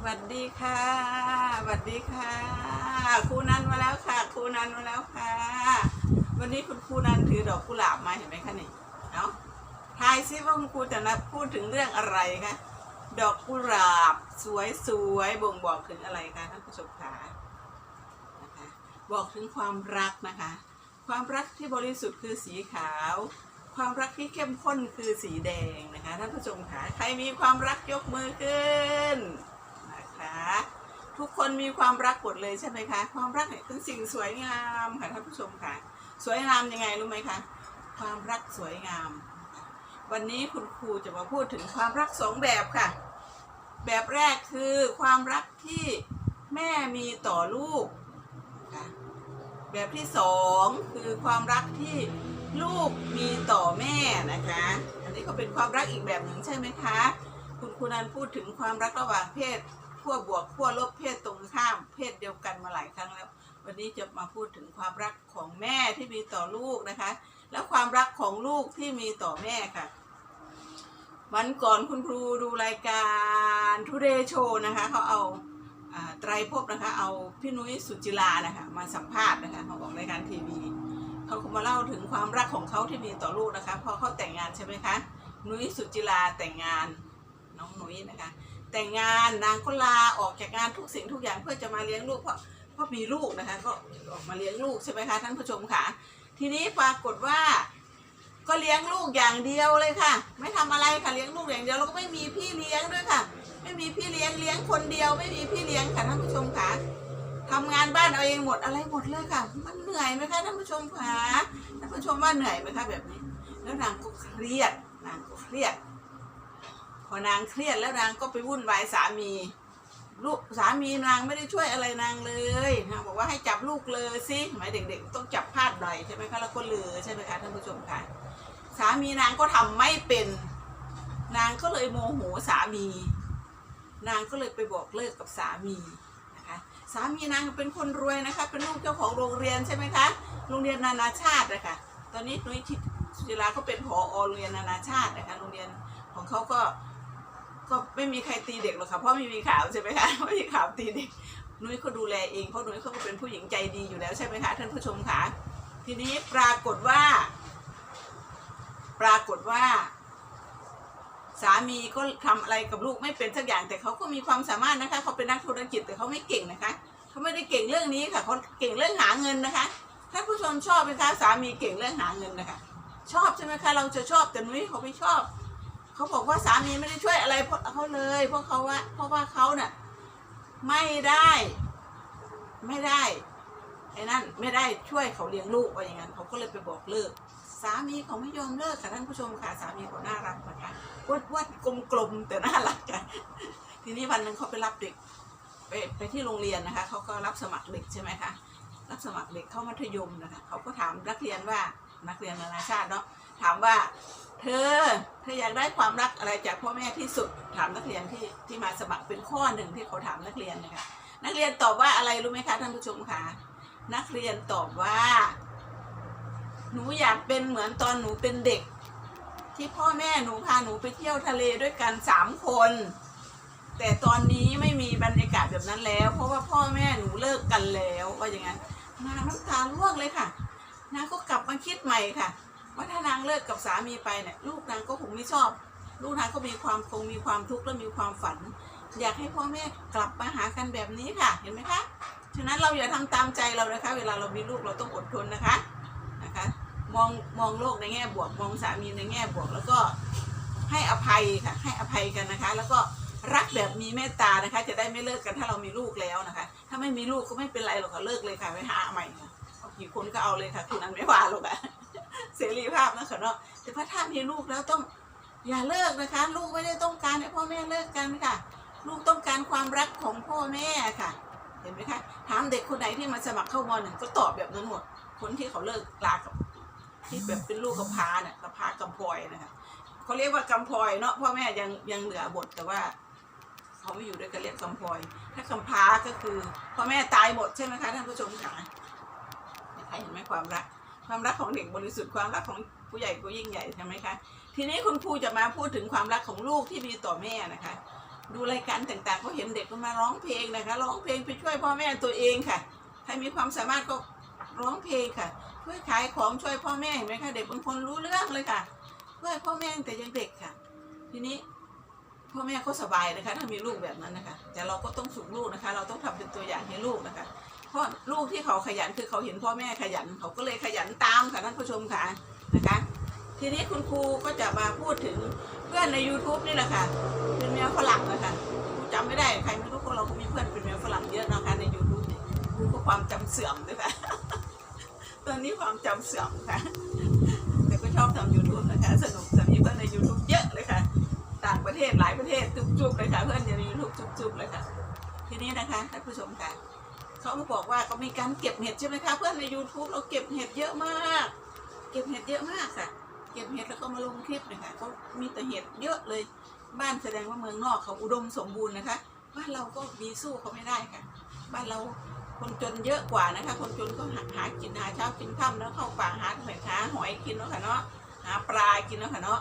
สวัสดีค่ะสวัสดีค่ะครูนันมาแล้วค่ะครูนันมาแล้วค่ะ วันนี้คุณครูนันถือดอกกุหลาบมาเห็นไหมคะนี่เนาะทายซิว่าคุณครูจะนัดพูดถึงเรื่องอะไรคะดอกกุหลาบสวยสวยบ่งบอกถึงอะไรคะท่านผู้ชมคะนะคะบอกถึงความรักนะคะ ความรักที่บริสุทธิ์คือสีขาว ความรักที่เข้มข้นคือสีแดงนะคะท่านผู้ชมคะใครมีความรักยกมือขึ้น นะคะ ทุกคนมีความรักหมดเลยใช่ไหมคะ ความรักเนี่ยเป็นสิ่งสวยงามค่ะท่านผู้ชมค่ะ สวยงามยังไงรู้ไหมคะความรักสวยงาม วันนี้คุณครูจะมาพูดถึงความรักสองแบบค่ะ แบบแรกคือความรักที่แม่มีต่อลูกนะคะแบบที่สองคือความรักที่ลูกมีต่อแม่นะคะ อันนี้ก็เป็นความรักอีกแบบหนึ่งใช่ไหมคะ คุณครูนันพูดถึงความรักระหว่างเพศ ขั้วบวกขั้วลบเพศตรงข้ามเพศเดียวกันมาหลายครั้งแล้ว วันนี้จะมาพูดถึงความรักของแม่ที่มีต่อลูกนะคะ แล้วความรักของลูกที่มีต่อแม่ค่ะ วันก่อนคุณครูดูรายการ Today Show นะคะเขาเอาไตรภพนะคะ เอาพี่นุ้ยสุจิลานะคะมาสัมภาษณ์นะคะเขาบอกรายการทีวีเขาก็มาเล่าถึงความรักของเขาที่มีต่อลูกนะคะพอเขาแต่งงานใช่ไหมคะนุ้ยสุจิลาแต่งงานน้องนุ้ยนะคะ แต่งงานนางก็ลาออกจากงานทุกสิ่งทุกอย่างเพื่อจะมาเลี้ยงลูกเพราะเพราะมีลูกนะคะ ก็ออกมาเลี้ยงลูกใช่ไหมคะท่านผู้ชมค่ะ ทีนี้ปรากฏว่า ก็เลี้ยงลูกอย่างเดียวเลยค่ะ ไม่ทำอะไรค่ะเลี้ยงลูกอย่างเดียวแล้วก็ไม่มีพี่เลี้ยงด้วยค่ะ ไม่มีพี่เลี้ยงเลี้ยงคนเดียว ไม่มีพี่เลี้ยงค่ะท่านผู้ชมค่ะทำงานบ้านเอาเองหมดอะไรหมดเลยค่ะ มันเหนื่อยไหมคะท่านผู้ชมค่ะท่านผู้ชมว่าเหนื่อยไหมคะแบบนี้ แล้วนางก็เครียดนางก็เครียด พอนางเครียดแล้วนางก็ไปวุ่นวายสามีลูกสามีนางไม่ได้ช่วยอะไรนางเลยนางบอกว่าให้จับลูกเลยสิหมายเด็กๆ ต้องจับพาดหน่อยใช่ไหมคะแล้วก็เลือใช่ไหมคะท่านผู้ชมค่ะสามีนางก็ทำไม่เป็น นางก็เลยโมโหสามี นางก็เลยไปบอกเลิกกับสามีนะคะสามีนางเป็นคนรวยนะคะ เป็นลูกเจ้าของโรงเรียนใช่ไหมคะโรงเรียนนานาชาตินะคะตอนนี้นุ้ยทิตศิลาก็เป็นผอโรงเรียนนานาชาตินะคะโรงเรียนของเขาก็ ก็ไม่มีใครตีเด็กหรอกค่ะเพราะไม่มีข่าวใช่ไหมคะไม่มีข่าวตีเด็กนุ้ยเขาดูแลเองเพราะนุ้ยเขาก็เป็นผู้หญิงใจดีอยู่แล้วใช่ไหมคะท่านผู้ชมคะทีนี้ปรากฏว่า ปรากฏว่า สามีก็ทำอะไรกับลูกไม่เป็นสักอย่างแต่เขาก็มีความสามารถนะคะเขาเป็นนักธุรกิจแต่เขาไม่เก่งนะคะเขาไม่ได้เก่งเรื่องนี้ค่ะเขาเก่งเรื่องหาเงินนะคะท่านผู้ชมชอบไหมคะสามีเก่งเรื่องหาเงินนะคะ ชอบใช่ไหมคะเราจะชอบแต่นุ้ยเขาไม่ชอบ เขาบอกว่าสามีไม่ได้ช่วยอะไรเพราะเขาเลยเพราะเขาว่าเพราะว่าเขาเนี่ยไม่ได้ ไม่ได้ไอ้นั่นไม่ได้ช่วยเขาเลี้ยงลูกว่าอย่างนั้นเขาก็เลยไปบอกเลิก สามีเขาไม่ยอมเลิกค่ะท่านผู้ชมค่ะสามีเขาน่ารักนะคะอ้วนๆกลมๆแต่น่ารักค่ะทีนี้วันหนึ่งเขาไปรับเด็กไปไปที่โรงเรียนนะคะเขาก็รับสมัครเด็กใช่ไหมคะรับสมัครเด็กเข้ามัธยมนะคะเขาก็ถามนักเรียนว่า นักเรียนนานาชาติเนาะถามว่า เธอเธออยากได้ความรักอะไรจากพ่อแม่ที่สุดถามนักเรียนที่ที่มาสมัครเป็นข้อหนึ่งที่เขาถามนักเรียนนะคะนักเรียนตอบว่าอะไรรู้ไหมคะท่านผู้ชมคะนักเรียนตอบว่า หนูอยากเป็นเหมือนตอนหนูเป็นเด็ก ที่พ่อแม่หนูพาหนูไปเที่ยวทะเลด้วยกันสามคน แต่ตอนนี้ไม่มีบรรยากาศแบบนั้นแล้ว เพราะว่าพ่อแม่หนูเลิกกันแล้วว่าอย่างนั้นนางน้ำตาร่วงเลยค่ะ นางก็กลับมาคิดใหม่ค่ะ ว่าถ้านางเลิกกับสามีไปเนี่ยลูกนางก็คงไม่ชอบ ลูกนางก็มีความคงมีความทุกข์และมีความฝัน อยากให้พ่อแม่กลับมาหากันแบบนี้ค่ะ เห็นไหมคะฉะนั้นเราอย่าทำตามใจเรานะคะ เวลาเรามีลูกเราต้องอดทนนะคะนะคะ มองมองโลกในแง่บวก มองสามีในแง่บวก แล้วก็ให้อภัยค่ะ ให้อภัยกันนะคะ แล้วก็รักแบบมีเมตตานะคะ จะได้ไม่เลิกกันถ้าเรามีลูกแล้วนะคะ ถ้าไม่มีลูกก็ไม่เป็นไรหรอกค่ะเลิกเลยค่ะไปหาใหม่ค่ะ กี่คนก็เอาเลยค่ะคุณนั้นไม่ว่าหรอกค่ะเสรีภาพนะคะเนาะแต่ว่าถ้ามีลูกแล้วต้องอย่าเลิกนะคะ ลูกไม่ได้ต้องการให้พ่อแม่เลิกกันค่ะ ลูกต้องการความรักของพ่อแม่ค่ะ เห็นไหมคะถามเด็กคนไหนที่มาสมัครเข้ามหนึ่งก็ตอบแบบนั้นหมดคนที่เขาเลิกลากับที่แบบเป็นลูกกำพาเนี่ยกำพากำพลอยนะคะเขาเรียกว่ากำพลอยเนาะพ่อแม่ยังยังเหลือบทแต่ว่าเขาไม่อยู่ด้วยกันเรียกกำพลอย ถ้ากำพาก็คือพ่อแม่ตายหมดใช่ไหมคะท่านผู้ชมค่ะ เห็นไหมความรัก ความรักของเด็กบริสุทธิ์ความรักของผู้ใหญ่ก็ยิ่งใหญ่ใช่ไหมคะทีนี้คุณครูจะมาพูดถึงความรักของลูกที่มีต่อแม่นะคะ ดูรายการต่างๆเขาเห็นเด็กก็มาร้องเพลงนะคะร้องเพลงไปช่วยพ่อแม่ตัวเองค่ะใครมีความสามารถก็ร้องเพลงค่ะช่วยขายของช่วยพ่อแม่เห็นไหมคะเด็กบางคนรู้เรื่องเลยค่ะช่วยพ่อแม่แต่ยังเด็กค่ะ ทีนี้พ่อแม่ก็สบายนะคะ ถ้ามีลูกแบบนั้นนะคะ แต่เราก็ต้องฝึกลูกนะคะ เราต้องทำเป็นตัวอย่างให้ลูกนะคะ พราะลูกที่เขาขยันคือเขาเห็นพ่อแม่ขยัน เขาก็เลยขยันตามค่ะท่านผู้ชมค่ะนะคะ ทีนี้คุณครูก็จะมาพูดถึงเพื่อนใน YouTube นี่แหละค่ะ เป็นแมวฝรั่งนะคะครูจำไม่ได้ใครไม่รู้พวกเราก็มีเพื่อนเป็นแมวฝรั่งเยอะนะคะใน YouTube เนี่ยครูก็ความจำเสื่อมด้วยค่ะตอนนี้ความจำเสื่อมค่ะ แต่ก็ชอบทำ YouTube นะคะสนุกสมีเพื่อนใน YouTube เยอะเลยค่ะ ต่างประเทศหลายประเทศจุบๆเลยค่ะเพื่อนใน YouTube จุบๆเลยค่ะ ทีนี้นะคะท่านผู้ชมค่ะ เขามาบอกว่าเขามีการเก็บเห็ดใช่ไหมคะ เพื่อนใน YouTube เราเก็บเห็ดเยอะมาก เก็บเห็ดเยอะมากค่ะ เก็บเห็ดแล้วก็มาลงคลิปนะคะเขามีแต่เห็ดเยอะเลย บ้านแสดงว่าเมืองนอกเขาอุดมสมบูรณ์นะคะ บ้านเราก็ดีสู้เขาไม่ได้ค่ะ บ้านเราคนจนเยอะกว่านะคะ คนจนก็หาหากินหาเช้ากินค่ำแล้วเข้าป่าหาหอยหาหอยกินเนาะค่ะเนาะ หาปลากินเนาะค่ะเนาะ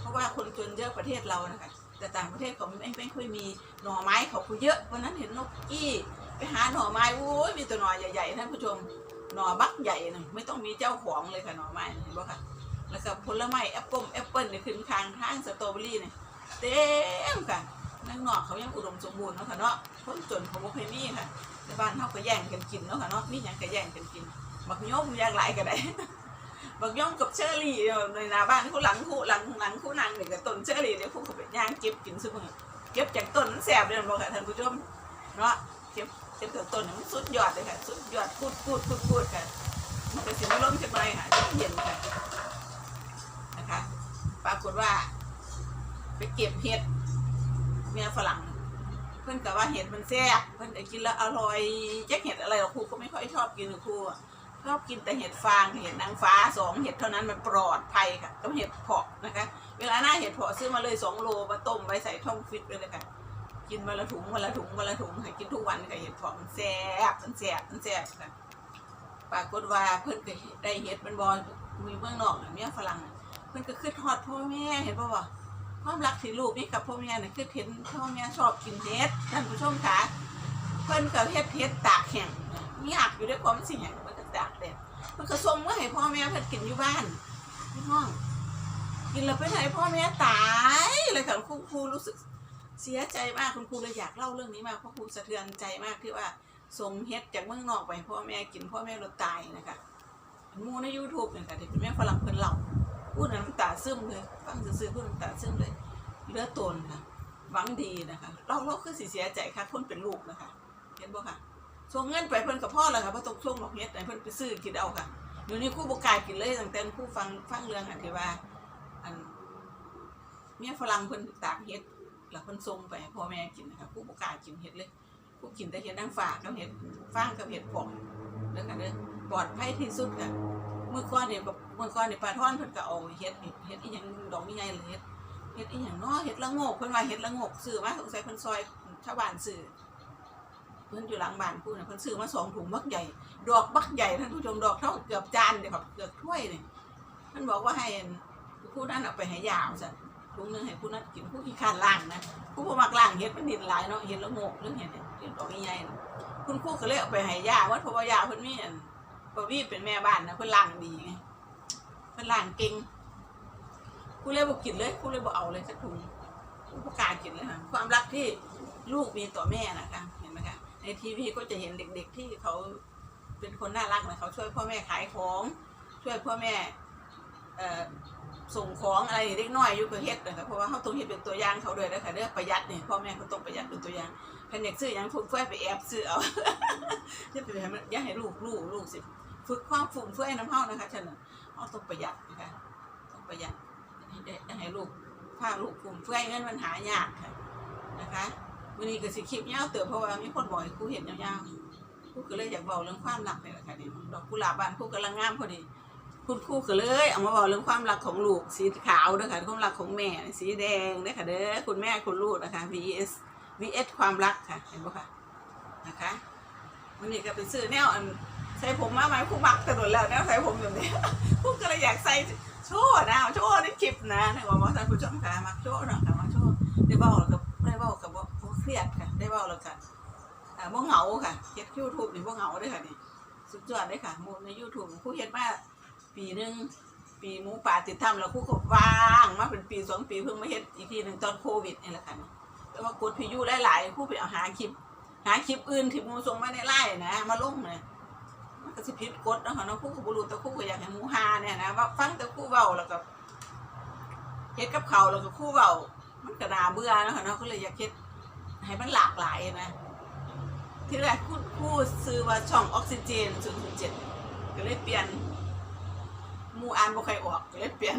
เพราะว่าคนจนเยอะประเทศเรานะคะ แต่ต่างประเทศเขาไม่ไม่ค่อยมีหน่อไม้เขาก็เยอะวันนั้นเห็นนกกี้ ไปหาหน่อไม้โอ้ยมีแต่หน่อใหญ่ๆท่านผู้ชมหน่อบักใหญ่นึงไม่ต้องมีเจ้าของเลยค่ะหน่อไม้เห็นบ่ค่ะ แล้วก็ผลไม้แอปเปิ้ลแอปเปิ้ลเนี่ยขึ้นคางทางสตรอเบอรี่เนี่ยเต็มค่ะนั่งนอกเขายังอุดมสมบูรณ์เนาะค่ะเนาะคนจนเขาบ่เคยมีค่ะในบ้านเขาก็แย่งกันกินเนาะค่ะเนาะมีหยังก็แย่งกันกินบักย่อมย่างไรก็ได้บักย่อมกับเชอรี่เนี่ในหน้าบ้านเขาหลังคู่หลังหลังคู่นางเนี่ยกับต้นเชอรี่เนี่ยพวกเขาไปย่างเก็บกินซุมื้อเก็บจากต้นมันแสบเลยบอกค่ะท่านผู้ชมเนาะ ต้นเนี่ยมันสุดยอดเลยค่ะ สุดยอดพูดพูดพูดพูดค่ะมันก็สิมาล้มจังไรค่ะเย็นค่ะนะคะ ปรากฏว่า ไปเก็บเห็ดเมียฝรั่ง เพื่อนกับว่าเห็ดมันแซ่บเพื่อนกินแล้วอร่อยแจ็คเห็ดอะไรหรอกครูก็ไม่ค่อยชอบกินหรอกครูชอบกินแต่เห็ดฟางเห็ดนางฟ้าสองเห็ดเท่านั้นมันปลอดภัยค่ะกับเห็ดเพาะนะคะ เวลาหน้าเห็ดเพาะซื้อมาเลยสองโลมาต้มไว้ใส่ท่องฟิตไปเลยค่ะ กินวันละถุงวันละถุงวันละถุงค่ะกินทุกวันค่ะเห็ดเพาะมันแซ่บมันแซ่บมันแซ่บค่ะปรากฏว่าเพิ่นก็ได้เห็ดเป็นบอลมีเมืองนอกน่ะเมียฝรั่งเพิ่นก็คือทอดพ่อแม่เห็นป่าวะความรักที่ลูกนี่กับพ่อแม่น่ะคือเห็นพ่อแม่ชอบกินเห็ดท่านผู้ชมคะเพิ่นก็เฮ็ดเห็ดตากแห้งมีอยากอยู่ด้วยความสิแห้งมันก็ตากแดดเพิ่นก็ส่งมาให้พ่อแม่เพิ่นกินอยู่บ้านที่ห้องกินแล้วไปไหนพ่อแม่ตายเลยค่ะคุณครูรู้สึก เสียใจมากคุณครูเลยอยากเล่าเรื่องนี้มากเพราะครูสะเทือนใจมากที่ว่าส่งเฮ็ดจากเมืองนอกไปพ่อแม่กินพ่อแม่เราตายนะคะมูใน YouTube เนี่ยค่ะที่เป็นแม่ฝรั่งเพิ่นเล่าพูดน้ำตาซึมเลยฟังซื่อๆพูดน้ำตาซึมเลยเลือตนค่ะหวังดีนะคะเราเราคือสิเสียใจค่ะคนเป็นลูกนะคะเห็นบ่ค่ะส่งเงินไปเพิ่นกับพ่อแล้วค่ะเพราะต้องช่วงดอกเฮ็ดให้เพิ่นไปซื้อกินเอาค่ะเดี๋ยวนี้คู่บ่กล้ากินเลยตั้งแต่คู่ฟังฟังเรื่องอันที่ว่าอันเมียฝรั่งเพิ่นตากเฮ็ด แล้วเพิ่นส่งไปให้พ่อแม่กินนะคะครู่บ่กล้ากินเฮ็ดเลยผู้กินแต่เห็ดนางฟ้ากับเห็ดฟางกับเห็ดผงเด้อค่ะเด้อปลอดภัยที่สุดค่ะเมื่อก่อนเนี่ยแบบเมื่อก่อนเนี่ยปลาท่อนเพิ่นก็เอาเห็ดเห็ดอีหยังดอกใหญ่เลยเห็ดเห็ดอีหยังเนาะเห็ดละงกเพิ่นว่าเห็ดละงกซื้อมาสงสัยเพิ่นซอยชาวบ้านซื้อเพิ่นอยู่หลังบ้านผู้น่ะเพิ่นซื้อมาสองถุงบักใหญ่ ดอกบักใหญ่ท่านผู้ชมดอกเท่าเกือบจานเดียวครับเกือบถ้วยนี่เพิ่นบอกว่าให้ผู้นั้นเอาไปให้ยาวซะ ถุงหนึงให้ผู้นั้นกินผู้ขี้คร้านล่างนะผู้บ่มักล่างเฮ็ดมันดินหลายเนาะเฮ็ดแล้วโงกเรื่องเฮ็ดเนี่ยเฮ็ดดอกใหญ่ๆน่ะคุณครูก็เลยเอาไปให้ยาว่าเพราะว่ายาเพิ่นมีอันบ่วีเป็นแม่บ้านนะเพิ่นล้างดีไงเพิ่นล้างเก่งครูเลยบ่กินเลยครูเลยบ่เอาเลยสักถุงครูบ่กล้ากินเลยค่ะความรักที่ลูกมีต่อแม่นะคะเห็นไหมคะในทีวีก็จะเห็นเด็ก ๆที่เขาเป็นคนน่ารักนะเขาช่วยพ่อแม่ขายของ ช่วยพ่อแม่เอ่อ ส่งของอะไรเล็กน้อยอยู่ก็เฮ็ดนะคะเพราะว่าเขาต้องเฮ็ดเป็นตัวอย่างเขาด้วยนะคะเด้อประหยัดนี่พ่อแม่เขาต้องประหยัดเป็นตัวอย่างคันอยากซื้อยังฟุ่มเฟือยไปแอบซื้อเอาอย่าไปให้มันอย่าให้ลูกลูกลูกสิฝึกความฟุ่มเฟือยน้ำเฮานะคะฉะนั้นเฮาต้องประหยัดนะคะต้องประหยัดให้ได้อย่าให้ลูกพาลูกฟุ่มเฟือยเงินมันหายากค่ะนะคะวันนี้ก็สิคลิปยาวเติบเพราะว่ามีคนบอกให้ครูเห็นยาวๆครูก็เลยอยากเบาเรื่องความรักนี่แหละค่ะนี่ดอกกุหลาบบ้านครูกำลังงามพอดี คุณครูก็เลยเอามาบอกเรื่องความรักของลูกสีขาวนะคะความรักของแม่สีแดงนะคะเด้อคุณแม่คุณลูกนะคะ vs vs ความรักค่ะเห็นปะคะนะคะวันนี้ก็ไปซื้อแนวอันใส่ผมมาไหมครูมักตลอดแล้วแนวใส่ผมแบบนี้ครูก็เลยอยากใส่โชว์นะโชว์ในคลิปนะนว่าว่าท่านผู้ชมค่ะมักโชว์เนาะค่ะมักโชว์ได้เบ้ากับได้บ้ากับว่าเครียดค่ะได้เว่าแล้วค่ะอ่าบ่เหงาค่ะเฮ็ด YouTube นี่บ่เหงาด้อค่ะนี่สุดยอดเลยค่ะมูใน YouTube ครูเฮ็ดมา ปีหนึ่งปีหมูป่าติดถ้ำแล้วครูก็ว่างมาเป็นปีสองปีเพิ่งมาเฮ็ดอีกทีหนึ่งตอนโควิดนี่แหละค่ะแต่ว่ากดพิยุหลายๆครูไปเอาหาคลิป หาคลิปอื่นที่มูส่งมาในไลน์นะ มาลงเนี่ยมันก็สิผิดกฎเนะคะนะครูก็บ่รู้แต่ครูก็อยากให้มูฮาเนี่ยนะว่าฟังแต่ครูเว้าแล้วก็เฮ็ดกับเขาแล้วก็ครูเว้ามันก็น่าเบื่อนะคะนะก็เลยอยากเฮ็ดให้มันหลากหลายนะที่แรกพูดพูดซื้อว่าช่องออกซิเจน007ก็เลยเปลี่ยน มูอ่านบ่ค่อยออกเลยเปลี่ยน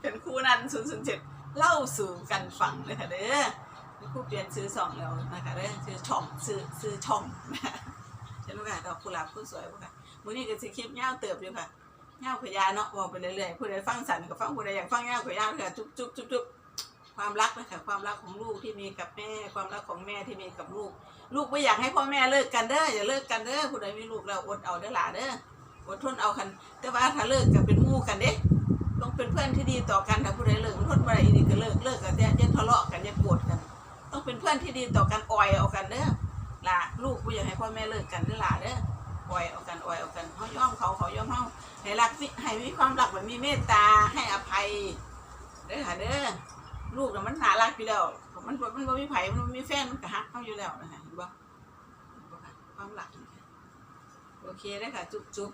เป็นคู่นั้น007เจ็ดเล่าสู่กันฟังเลยค่ะเด้อครูเปลี่ยนซื้อสองแล้วนะคะเด้อซื้อช่องซื้อซื้อช่องเห็นไหมคะดอกกุหลาบผู้สวยบ่ค่ะมื้อนี้ก็สิคลิปยาวเติบอยู่ค่ะยาวขยาเนาะเว้าไปเรื่อยๆผู้ใดฟังสันก็ฟังผู้ใดอยากฟังยาวขยาวก็จุ๊บจุ๊บจุ๊บจุ๊บความรักนะคะความรักของลูกที่มีกับแม่ ความรักของแม่ที่มีกับลูก ลูกไม่อยากให้พ่อแม่เลิกกันเด้ออย่าเลิกกันเด้อผู้ใดมีลูกแล้วอดเอาเด้อหล่ะเด้อ อดทนเอาคันแต่ว่าถ้าเลิกกันเป็นมู่กันเด้ต้องเป็นเพื่อนที่ดีต่อกันถ้าผู้ใดเลิกมันทนบ่ได้อีนี่ก็เลิกเลิกกันอย่าอย่าทะเลาะกันอย่าโกรธกัน ต้องเป็นเพื่อนที่ดีต่อกันอ่อยเอากันเด้อล่ะลูกบ่อยากให้พ่อแม่เลิกกันเด้อล่ะเด้ออ่อยเอากันอ่อยเอากันเฮาย่อมเขาเขาย่อมเฮาให้รักให้มีความรักแบบมีเมตตาให้อภัยเด้อค่ะเด้อลูกน่ะมันน่ารักอยู่แล้วมันมันบ่มีไผมันมีแฟนมันก็ฮักเฮาอยู่แล้วนะคะเห็นบ่ความรักโอเคได้ค่ะจุ๊บจุ๊บ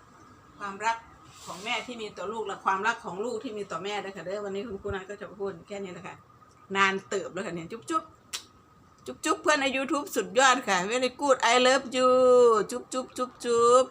ความรักของแม่ที่มีต่อลูกและความรักของลูกที่มีต่อแม่ด้วยค่ะเด้อวันนี้คุณครูนันก็จะพูดแค่นี้แหละค่ะนานเติบแล้วค่ะเนี่ยจุ๊บจุ๊บจุ๊บจุ๊บเพื่อนใน YouTube สุดยอดค่ะ very good I love you จุ๊บจุ๊บจุ๊บจุ๊บ